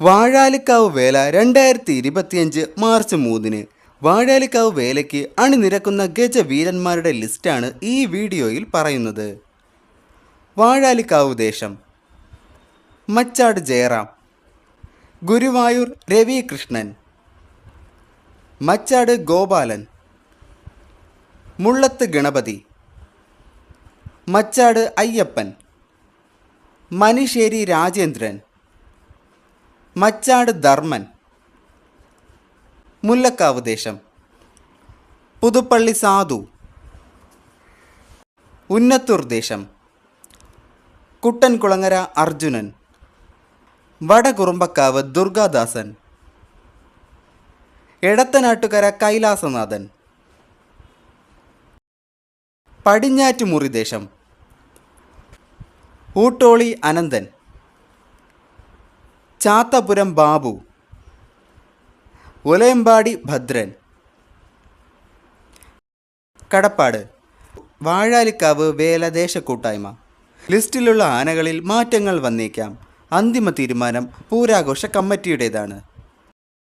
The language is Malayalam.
വാഴാലിക്കാവ് വേല രണ്ടായിരത്തി ഇരുപത്തിയഞ്ച് മാർച്ച് മൂന്നിന്. വാഴാലിക്കാവ് വേലയ്ക്ക് അണിനിരക്കുന്ന ഗജവീരന്മാരുടെ ലിസ്റ്റാണ് ഈ വീഡിയോയിൽ പറയുന്നത്. വാഴാലിക്കാവ് ദേശം. മച്ചാട് ജയറാം. ഗുരുവായൂർ രവികൃഷ്ണൻ. മച്ചാട് ഗോപാലൻ. മുള്ളത്ത് ഗണപതി. മച്ചാട് അയ്യപ്പൻ. മനിശ്ശേരി രാജേന്ദ്രൻ. മച്ചാട് ധർമ്മൻ. മുല്ലക്കാവ് ദേശം. പുതുപ്പള്ളി സാധു. ഉന്നത്തൂർ ദേശം. കുട്ടൻകുളങ്ങര അർജുനൻ. വടകുറുമ്പക്കാവ് ദുർഗാദാസൻ. എടത്തനാട്ടുകര കൈലാസനാഥൻ. പടിഞ്ഞാറ്റുമുറി ദേശം. ഊട്ടോളി അനന്തൻ. ചാത്തപുരം ബാബു. ഒലയമ്പാടി ഭദ്രൻ. കടപ്പാട്. വാഴാലിക്കാവ് വേലദേശ കൂട്ടായ്മ ലിസ്റ്റിലുള്ള ആനകളിൽ മാറ്റങ്ങൾ വന്നേക്കാം. അന്തിമ തീരുമാനം പൂരാഘോഷ കമ്മിറ്റിയുടേതാണ്.